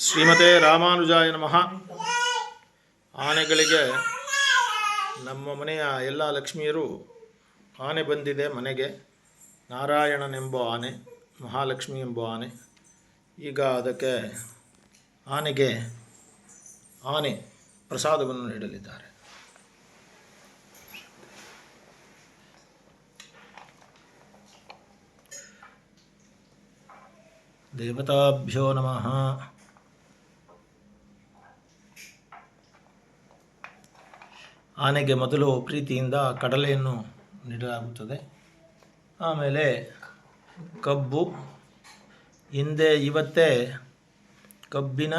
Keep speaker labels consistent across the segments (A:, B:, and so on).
A: ಶ್ರೀಮತೆ ರಾಮಾನುಜಾಯ ನಮಃ. ಆನೆಗಳಿಗೆ ನಮ್ಮ ಮನೆಯ ಎಲ್ಲ ಲಕ್ಷ್ಮಿಯರು ಆನೆ ಬಂದಿದೆ ಮನೆಗೆ. ನಾರಾಯಣನೆಂಬ ಆನೆ, ಮಹಾಲಕ್ಷ್ಮಿ ಎಂಬ ಆನೆ. ಈಗ ಅದಕ್ಕೆ ಆನೆಗೆ ಆನೆ ಪ್ರಸಾದವನ್ನು ನೀಡಲಿದ್ದಾರೆ. ದೇವತಾಭ್ಯೋ ನಮಃ. ಆನೆಗೆ ಮೊದಲು ಪ್ರೀತಿಯಿಂದ ಕಡಲೆಯನ್ನು ನೀಡಲಾಗುತ್ತದೆ. ಆಮೇಲೆ ಕಬ್ಬು, ಹಿಂದೆ ಇವತ್ತೇ ಕಬ್ಬಿನ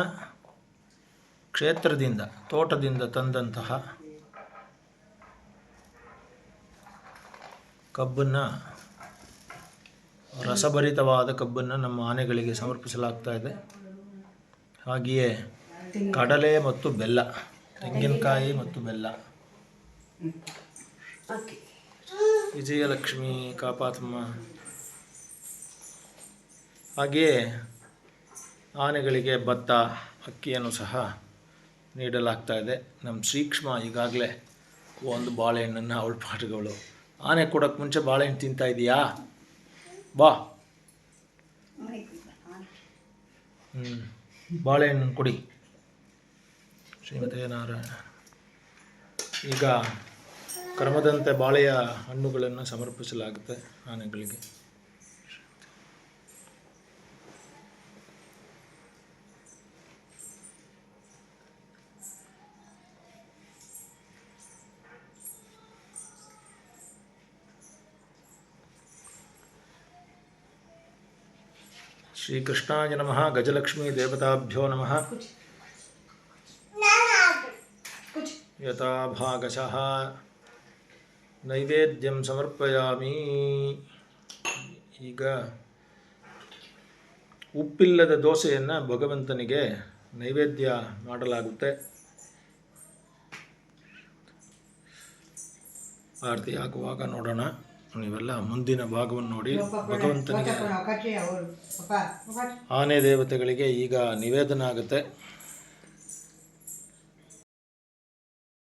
A: ಕ್ಷೇತ್ರದಿಂದ, ತೋಟದಿಂದ ತಂದಂತಹ ಕಬ್ಬನ್ನು, ರಸಭರಿತವಾದ ಕಬ್ಬನ್ನು ನಮ್ಮ ಆನೆಗಳಿಗೆ ಸಮರ್ಪಿಸಲಾಗ್ತಾ ಇದೆ. ಹಾಗೆಯೇ ಕಡಲೆ ಮತ್ತು ಬೆಲ್ಲ, ತೆಂಗಿನಕಾಯಿ ಮತ್ತು ಬೆಲ್ಲ. ವಿಜಯಲಕ್ಷ್ಮಿ ಕಾಪಾತಮ್ಮ. ಹಾಗೆಯೇ ಆನೆಗಳಿಗೆ ಭತ್ತ, ಅಕ್ಕಿಯನ್ನು ಸಹ ನೀಡಲಾಗ್ತಾ ಇದೆ. ನಮ್ಮ ಶ್ರೀಕ್ಷ್ಮ ಈಗಾಗಲೇ ಒಂದು ಬಾಳೆಹಣ್ಣನ್ನು ಅವಳ ಪಾಠಗಳು ಆನೆ ಕೊಡೋಕ್ಕೆ ಮುಂಚೆ ಬಾಳೆಹಣ್ಣು ತಿಂತಾ ಇದೆಯಾ? ಬಾ. ಹ್ಞೂ ಬಾಳೆಹಣ್ಣನ್ನು ಕೊಡಿ. ಶ್ರೀಮತಿ ನಾರಾಯಣ. ಈಗ ಕ್ರಮದಂತೆ ಬಾಳೆಯ ಹಣ್ಣುಗಳನ್ನು ಸಮರ್ಪಿಸಲಾಗುತ್ತೆ ಆನೆಗಳಿಗೆ ಶ್ರೀಕೃಷ್ಣಾಯ ನಮಃ ಗಜಲಕ್ಷ್ಮೀ ದೇವತಾಭ್ಯೋ ನಮಃ ಯಥಾ ಭಾಗಶಃ ನೈವೇದ್ಯಂ ಸಮರ್ಪಯಾಮಿ. ಈಗ ಉಪ್ಪಿಲ್ಲದ ದೋಸೆಯನ್ನು ಭಗವಂತನಿಗೆ ನೈವೇದ್ಯ ಮಾಡಲಾಗುತ್ತೆ. ಆರತಿ ಹಾಕುವಾಗ ನೋಡೋಣ. ನೀವೆಲ್ಲ ಮುಂದಿನ ಭಾಗವನ್ನು ನೋಡಿ ಭಗವಂತನಿಗೆ ಆನೆ ದೇವತೆಗಳಿಗೆ ಈಗ ನಿವೇದನ ಆಗುತ್ತೆ.